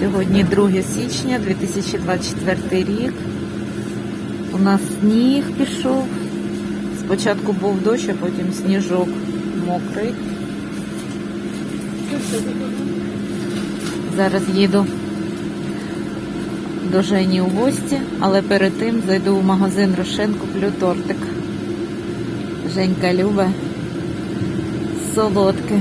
Сьогодні 2 січня 2024 рік. У нас сніг пішов. Спочатку був дощ, а потім сніжок мокрий. Зараз їду до Жені у гості, але перед тим зайду в магазин Рошен, куплю тортик. Женька любить солодке.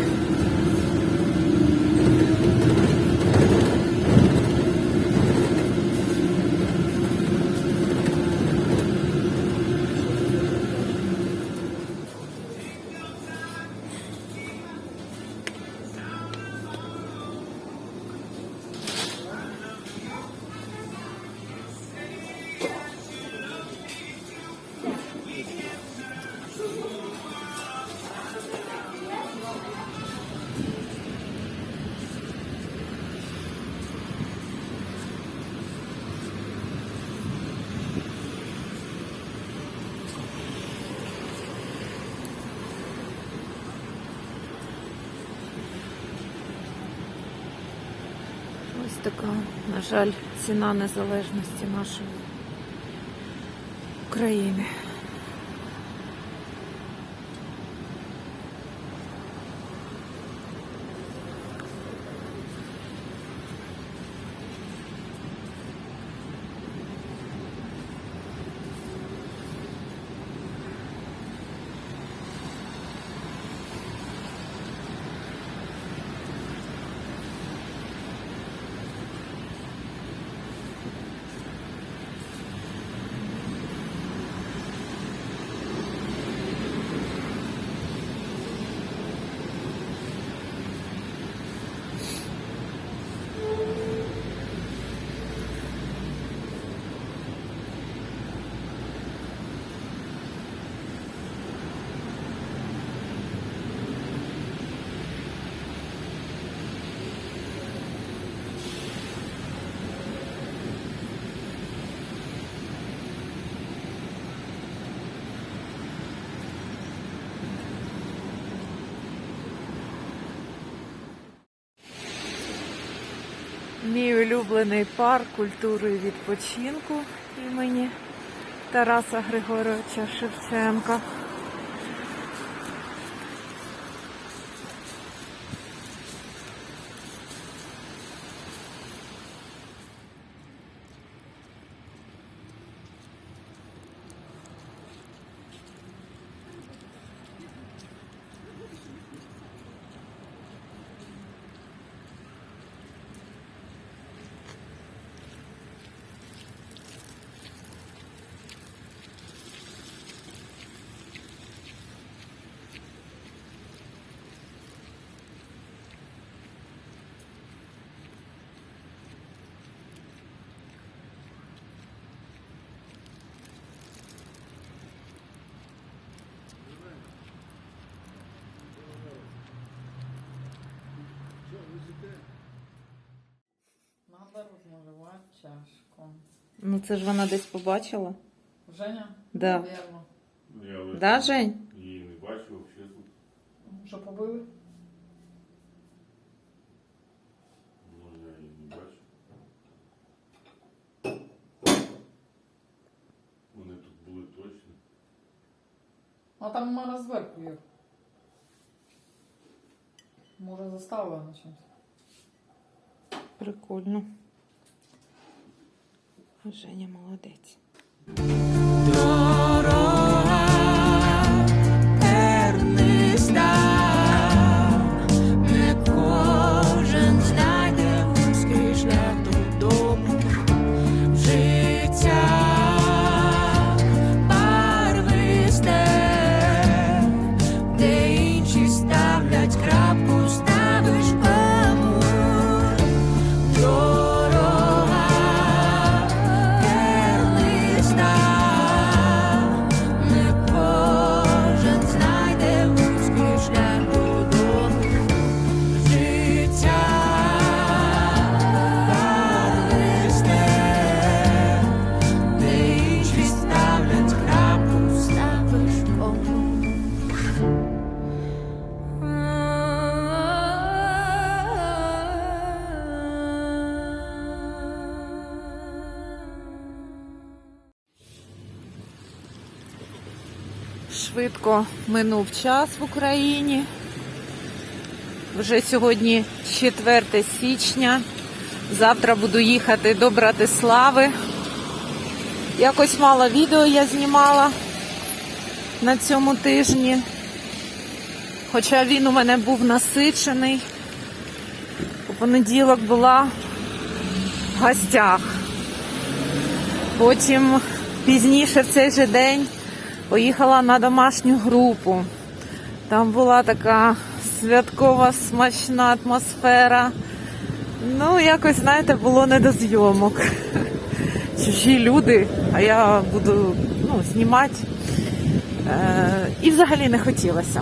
Така, на жаль, ціна незалежності нашої України. Мій улюблений парк культури відпочинку імені Тараса Григоровича Шевченка. Чашку. Ну це ж вона десь побачила. Женя? Да. Наверно. Я лише Да, Жень? її не бачив взагалі тут. Що побили? Ну, я її не бачив. Вони тут були точно. А там у мене зверху є. Може заставила на чимось. Прикольно. Женя молодець. Швидко минув час в Україні. Вже сьогодні 4 січня. Завтра буду їхати до Братислави. Якось мало відео я знімала на цьому тижні. Хоча він у мене був насичений. У понеділок була в гостях. Потім пізніше в цей же день поїхала на домашню групу. Там була така святкова смачна атмосфера. Ну, якось, знаєте, було не до зйомок. Чужі люди, а я буду ну, знімати. Е, і взагалі не хотілося.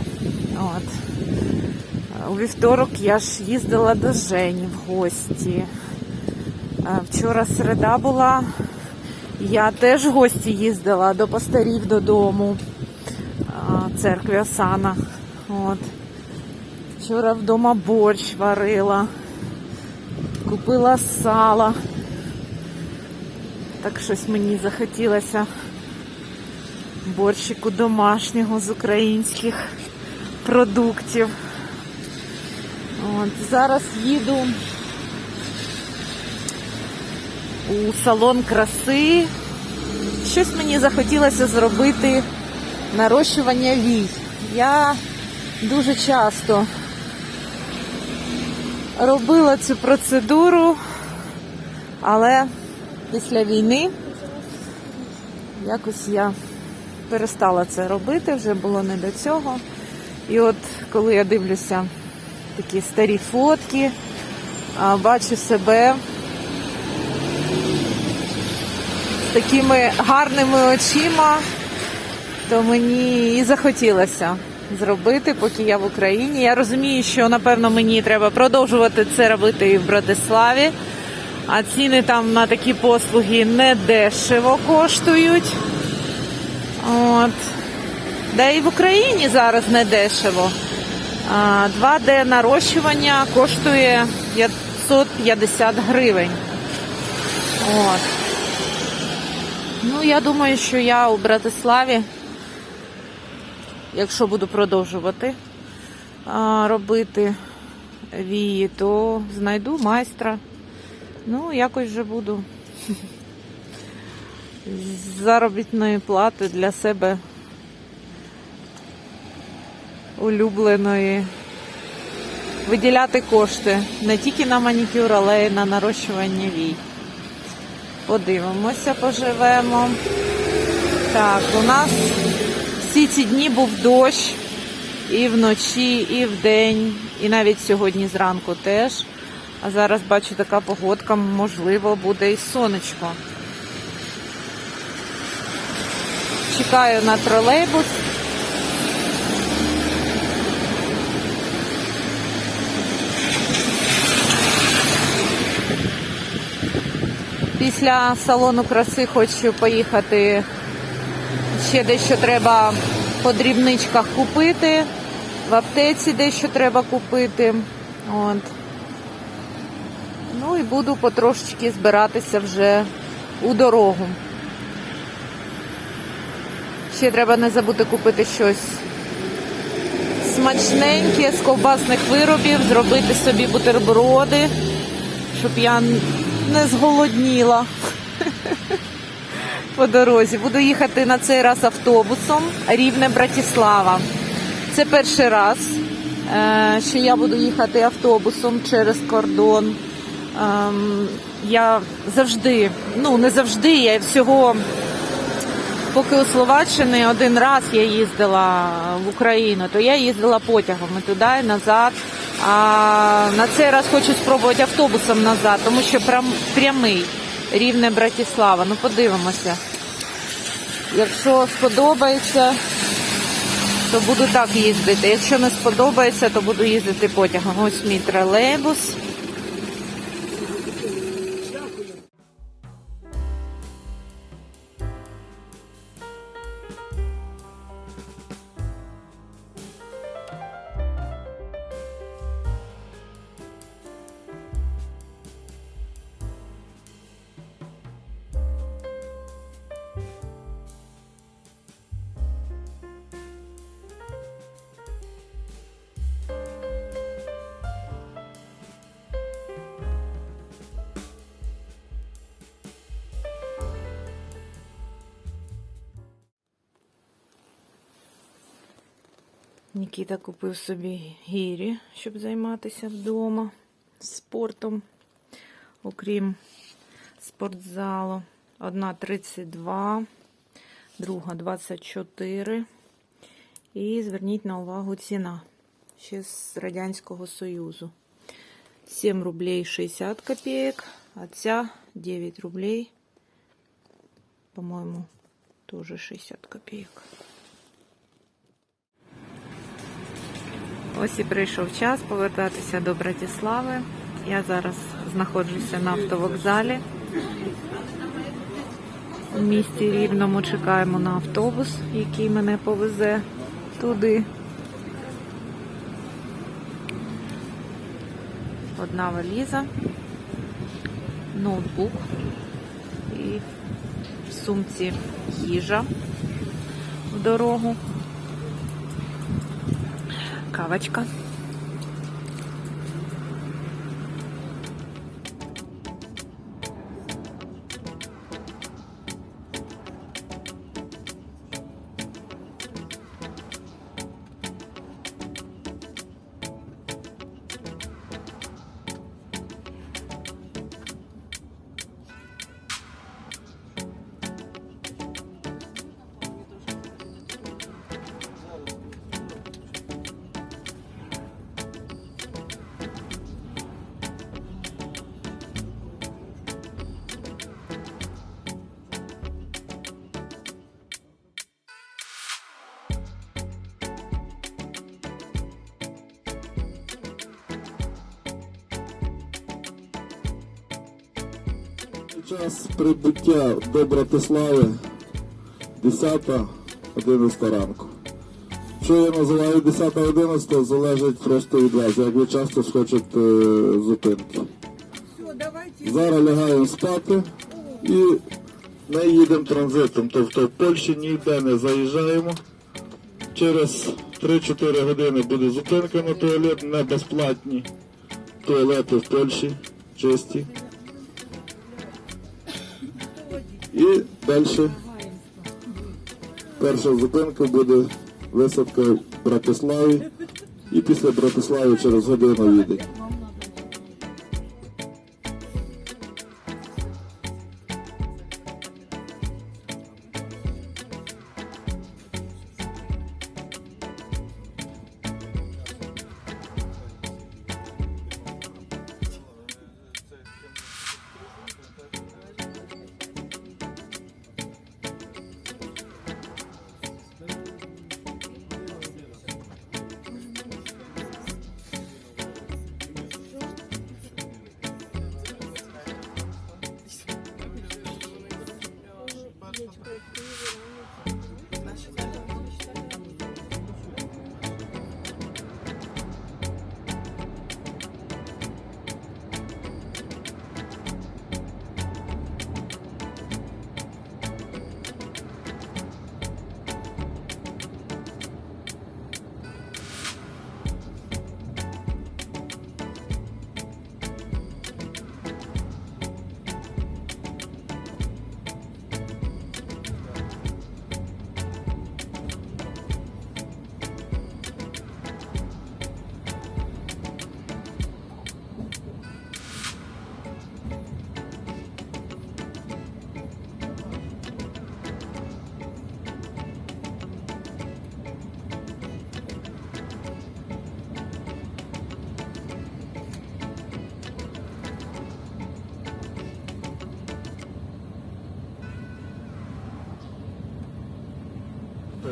От. У вівторок я ж їздила до Жені в гості. Е, Вчора середа була. Я теж в гості їздила до пастирів додому церкві Осана. От. Вчора вдома борщ варила, купила сала. Так щось мені захотілося борщику домашнього з українських продуктів. От, зараз їду у салон краси. Щось мені захотілося зробити нарощування вій. Я дуже часто робила цю процедуру, але після війни якось я перестала це робити, вже було не до цього. І от коли я дивлюся такі старі фотки, бачу себе з такими гарними очима, то мені і захотілося зробити, поки я в Україні. Я розумію, що напевно мені треба продовжувати це робити і в Братиславі, а ціни там на такі послуги не дешево коштують. От. Да і в Україні зараз не дешево. 2D нарощування коштує 550 гривень. От. Ну, я думаю, що я у Братиславі, якщо буду продовжувати робити вії, то знайду майстра. Ну, якось вже буду заробітної плати для себе улюбленої. Виділяти кошти не тільки на манікюр, але й на нарощування вій. Подивимося, поживемо. Так, у нас всі ці дні був дощ і вночі, і вдень, і навіть сьогодні зранку теж. А зараз бачу така погодка, можливо, буде і сонечко. Чекаю на тролейбус. Після салону краси хочу поїхати. Ще дещо треба по дрібничках купити. В аптеці дещо треба купити. От. Ну і буду потрошечки збиратися вже у дорогу. Ще треба не забути купити щось смачненьке з ковбасних виробів, зробити собі бутерброди, щоб я не зголодніла по дорозі. Буду їхати на цей раз автобусом Рівне Братіслава. Це перший раз, е, що я буду їхати автобусом через кордон. Ем, Я завжди, ну не завжди, я всього поки у Словаччині один раз я їздила в Україну, то я їздила потягом і туди і назад. А на цей раз хочу спробувати автобусом назад, тому що прям, прямий рівне Братіслава. Ну подивимося. Якщо сподобається, то буду так їздити. Якщо не сподобається, то буду їздити потягом. Ось мій тролейбус. Нікіта купив собі гірі, щоб займатися вдома спортом, окрім спортзалу. Одна 32, друга 24. І зверніть на увагу ціна ще з Радянського Союзу. 7 рублей 60 копеек, а ця 9 рублей, по-моему, тоже 60 копеек. Ось і прийшов час повертатися до Братислави. Я зараз знаходжуся на автовокзалі. У місті Рівному чекаємо на автобус, який мене повезе туди. Одна валіза, ноутбук і в сумці їжа в дорогу, кавочка. Час прибуття до Братислави 10-11 ранку. Що я називаю 10-11, залежить просто від вас, як ви часто схочете е, зупинки. Зараз лягаємо спати і ми їдемо транзитом. Тобто в Польщі ніде не заїжджаємо. Через 3-4 години буде зупинка на туалет, не безплатні туалети в Польщі чисті. І далі перша зупинка буде висадка в Братиславі. І після Братислави через годину Відень.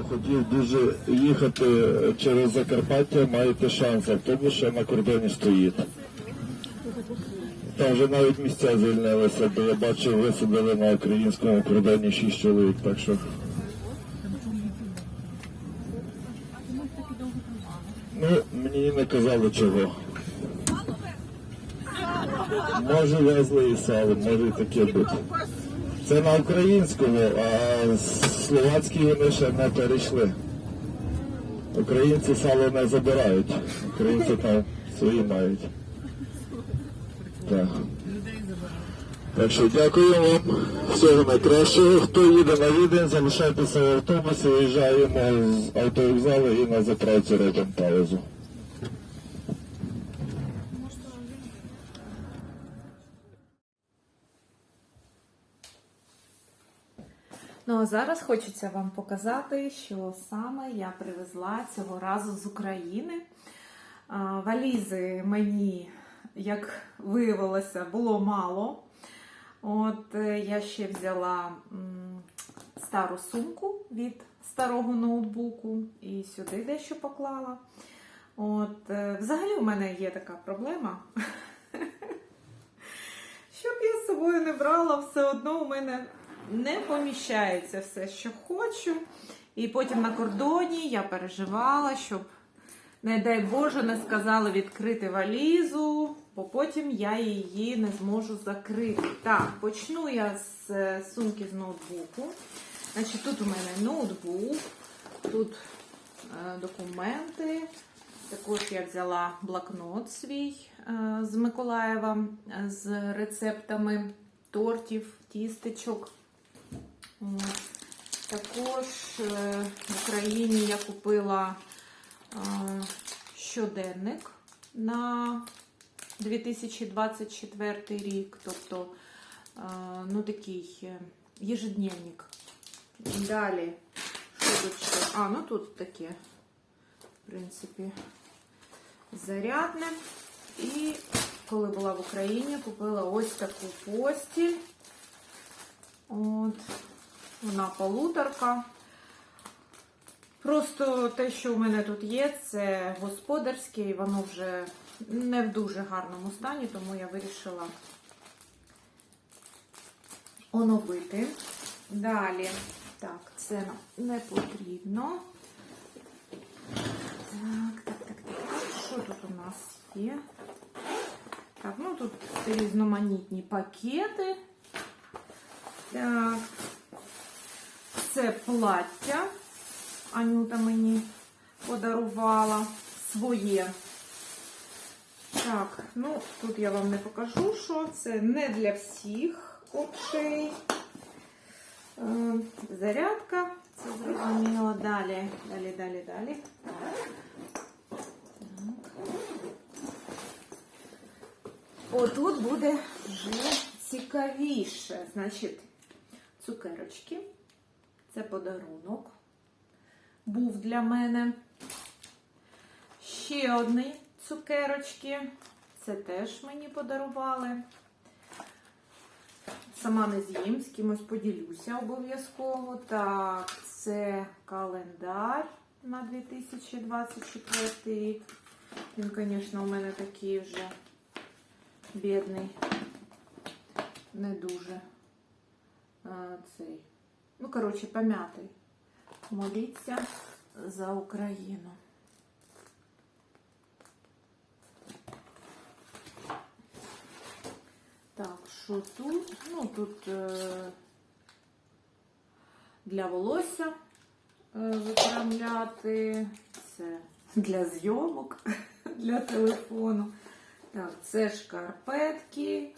Хотів дуже їхати через Закарпаття, маєте шанс. Автобус ще на кордоні стоїть. Там вже навіть місця звільнилися, бо я бачив, висадили на українському кордоні шість чоловік, так що. Ну, мені не казали чого. Може везли і сало, може і таке бути. Це на українському, а словацькі вони ще не перейшли. Українці сало не забирають. Українці там свої мають. Так. Так що дякую вам. Всього найкращого. Хто їде на відень, залишайтеся в автобусі, виїжджаємо з автовокзалу і на заправці робимо паузу. Ну а зараз хочеться вам показати, що саме я привезла цього разу з України. Валізи мені, як виявилося, було мало. От е, я ще взяла стару сумку від старого ноутбуку і сюди дещо поклала. От, е, взагалі, у мене є така проблема. Щоб я з собою не брала, все одно у мене не поміщається все, що хочу. І потім на кордоні я переживала, щоб, не дай Боже, не сказали відкрити валізу, бо потім я її не зможу закрити. Так, почну я з е, сумки з ноутбуку. Значить, тут у мене ноутбук, тут е, документи. Також я взяла блокнот свій е, з Миколаєва з рецептами тортів, тістечок. Також е, в Україні я купила е, щоденник на 2024 рік, тобто е, ну, такий ежедневник. Далі, що тут ще? А, ну тут таке, в принципі, зарядне. І коли була в Україні, купила ось таку постіль. От, вона полуторка. Просто те, що у мене тут є, це господарське, і воно вже не в дуже гарному стані, тому я вирішила оновити. Далі, так, це не потрібно. Так, так, так, так. Що тут у нас є? Так, ну тут різноманітні пакети. Так, це плаття. Анюта мені подарувала своє. Так, ну тут я вам не покажу, що це не для всіх очей. Е, Зарядка, це зрозуміло. Далі, далі, далі, далі. Отут буде вже цікавіше. Значить, цукерочки. Це подарунок. Був для мене. Ще одні цукерочки. Це теж мені подарували. Сама не з'їм, з кимось поділюся обов'язково. Так, це календар на 2024 рік. Він, звісно, у мене такий вже бідний, не дуже а, цей. Ну, коротше, пом'ятий. Моліться за Україну. Так, що тут? Ну, тут е, для волосся е, виправляти. Це для зйомок, для телефону. Так, це шкарпетки,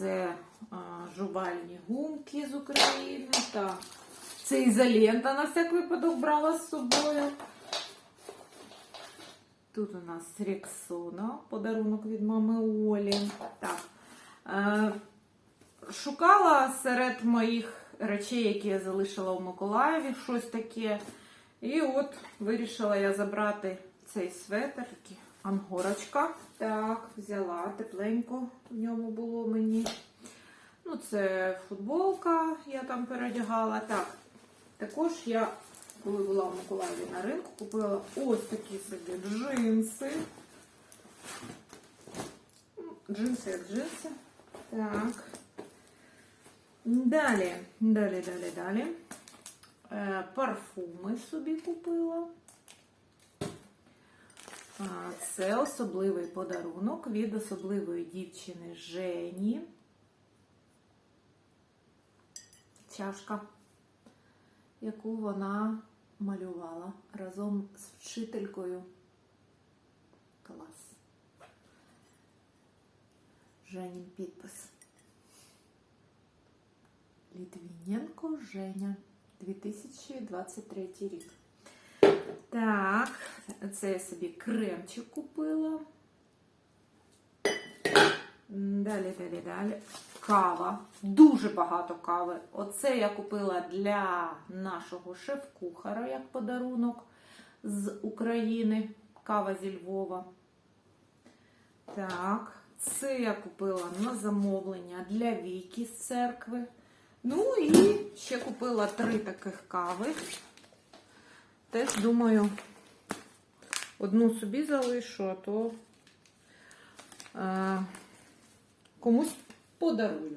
це а, жувальні гумки з України. Так, це ізолента на всяк випадок брала з собою. Тут у нас Рексона, подарунок від мами Олі. Так. Е, шукала серед моїх речей, які я залишила у Миколаєві, щось таке. І от вирішила я забрати цей светр, такий ангорочка. Так, взяла тепленько в ньому було мені. Ну, це футболка, я там передягала. Так, також я, коли була в Миколаєві на ринку, купила ось такі собі джинси. Ну, Джинси як джинси. Так. Далі, далі, далі, далі. Е, парфуми собі купила. Це особливий подарунок від особливої дівчини Жені. Чашка, яку вона малювала разом з вчителькою. Клас. Женін підпис. Літвіненко Женя, 2023 рік. Так, це я собі кремчик купила. Далі, далі, далі. Кава. Дуже багато кави. Оце я купила для нашого шеф-кухара як подарунок з України. Кава зі Львова. Так, це я купила на замовлення для Віки з церкви. Ну і ще купила три таких кави. Теж думаю, одну собі залишу, а то е, комусь подарую.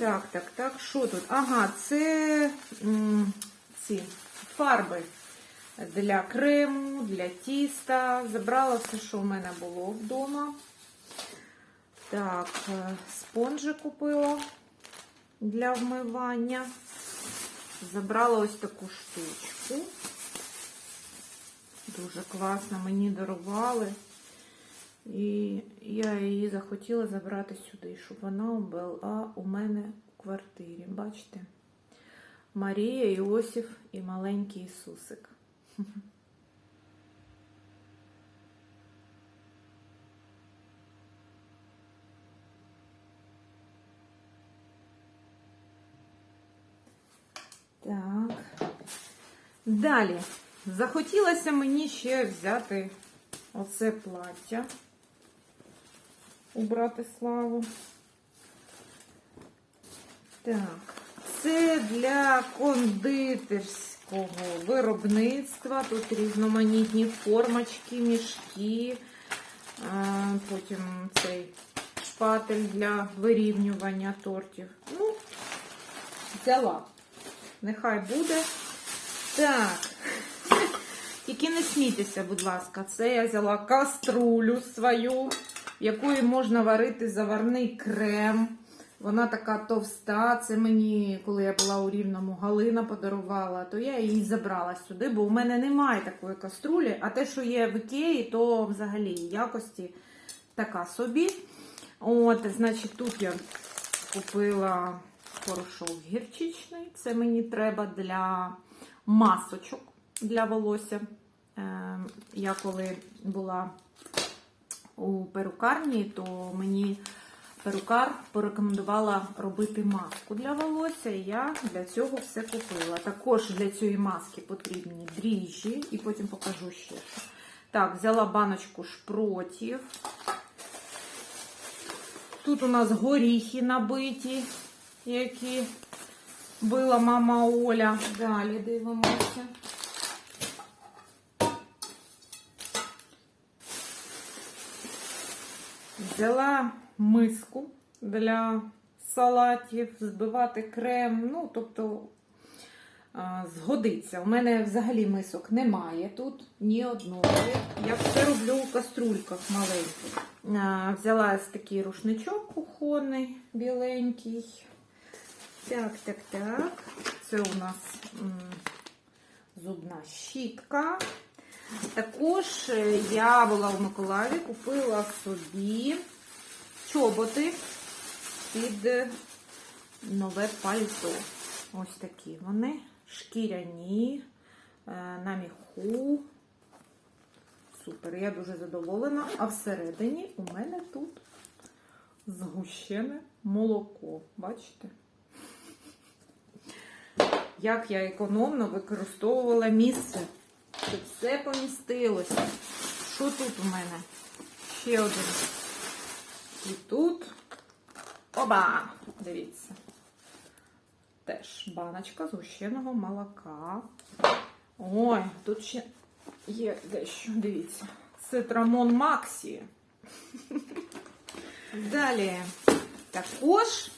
Так, так, так, що тут? Ага, це ці фарби для крему, для тіста. Забрала все, що в мене було вдома. Так, е, спонжі купила для вмивання. Забрала ось таку штучку. Дуже класно, мені дарували. І я її захотіла забрати сюди, щоб вона була у мене у квартирі. Бачите? Марія, Іосиф і маленький Ісусик. Так. Далі. Захотілося мені ще взяти оце плаття у Братиславу. Так, це для кондитерського виробництва. Тут різноманітні формочки, мішки, потім цей шпатель для вирівнювання тортів. Ну, взяла. Нехай буде. Так. Тільки не смійтеся, будь ласка. Це я взяла каструлю свою, в якої можна варити заварний крем. Вона така товста. Це мені, коли я була у Рівному, Галина подарувала, то я її забрала сюди, бо у мене немає такої каструлі. А те, що є в Ікеї, то взагалі якості така собі. От, значить, тут я купила порошок гірчичний. Це мені треба для масочок для волосся. Е, Я коли була у перукарні, то мені перукар порекомендувала робити маску для волосся, і я для цього все купила. Також для цієї маски потрібні дріжджі, і потім покажу ще. Так, взяла баночку шпротів. Тут у нас горіхи набиті, які била мама Оля. Далі дивимося. Взяла миску для салатів, збивати крем. Ну, тобто згодиться. У мене взагалі мисок немає тут ні одної. Я все роблю у каструльках маленьких. Взяла ось такий рушничок кухонний, біленький. Так, так, так. Це у нас зубна щітка. Також е, я була в Миколаєві, купила собі чоботи під е, нове пальто. Ось такі вони. Шкіряні, е, на міху. Супер, я дуже задоволена. А всередині у мене тут згущене молоко. Бачите? Як я економно використовувала місце, щоб все помістилося. Що тут у мене? Ще один. І тут. Оба! Дивіться. Теж баночка згущеного молока. Ой, тут ще є дещо, дивіться. Цитрамон Максі. Далі. Також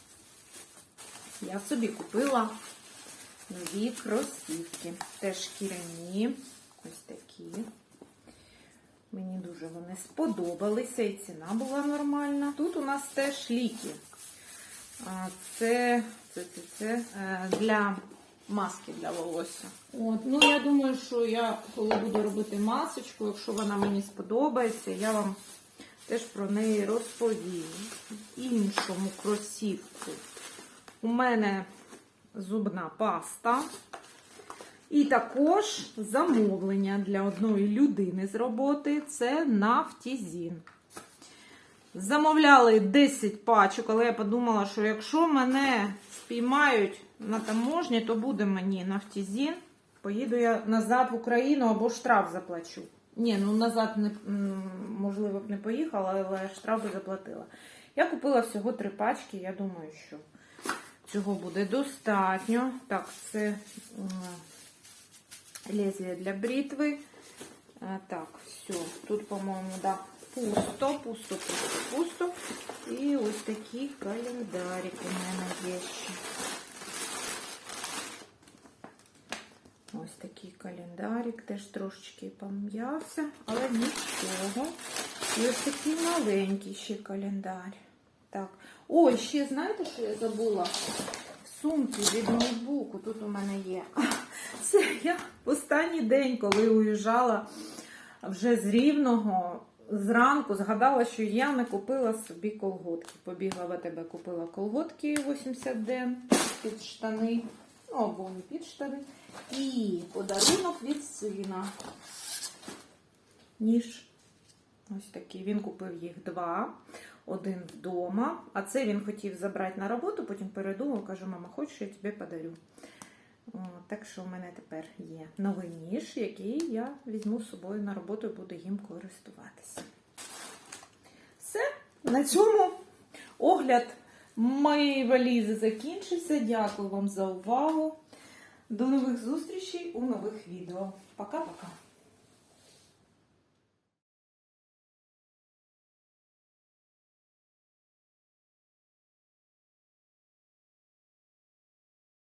я собі купила нові кросівки. Теж шкіряні. Ось такі. Мені дуже вони сподобалися і ціна була нормальна. Тут у нас теж ліки. Це, це, це, це е, для маски для волосся. От, ну я думаю, що я коли буду робити масочку, якщо вона мені сподобається, я вам теж про неї розповім. Іншому кросівку У мене зубна паста. І також замовлення для одної людини з роботи це нафтізін. Замовляли 10 пачок, але я подумала, що якщо мене спіймають на таможні, то буде мені нафтізін. Поїду я назад в Україну або штраф заплачу. Ні, ну назад не, можливо б не поїхала, але штраф би заплатила. Я купила всього три пачки, я думаю, що цього буде достатньо. Так, це лезвие для бритви. Так, все. Тут, по-моєму, да, пусто, пусто, пусто, пусто. І ось такий календарик у мене є ще. Ось такий календарик, теж трошечки пом'явся, але нічого. І ось такий маленький ще календар. Так. Ой, ще знаєте, що я забула? Сумки від ноутбуку тут у мене є. Це я в останній день, коли уїжджала вже з Рівного, зранку згадала, що я не купила собі колготки. Побігла в АТБ, купила колготки 80 ден під штани, ну або не під штани. І подарунок від сина. Ніж. Ось такий. Він купив їх два. Один вдома. А це він хотів забрати на роботу, потім передумав, каже, мама, хочеш, я тобі подарю. О, так що в мене тепер є новий ніж, який я візьму з собою на роботу і буду їм користуватися. Все, на цьому огляд моєї валізи закінчився. Дякую вам за увагу. До нових зустрічей у нових відео. Пока-пока.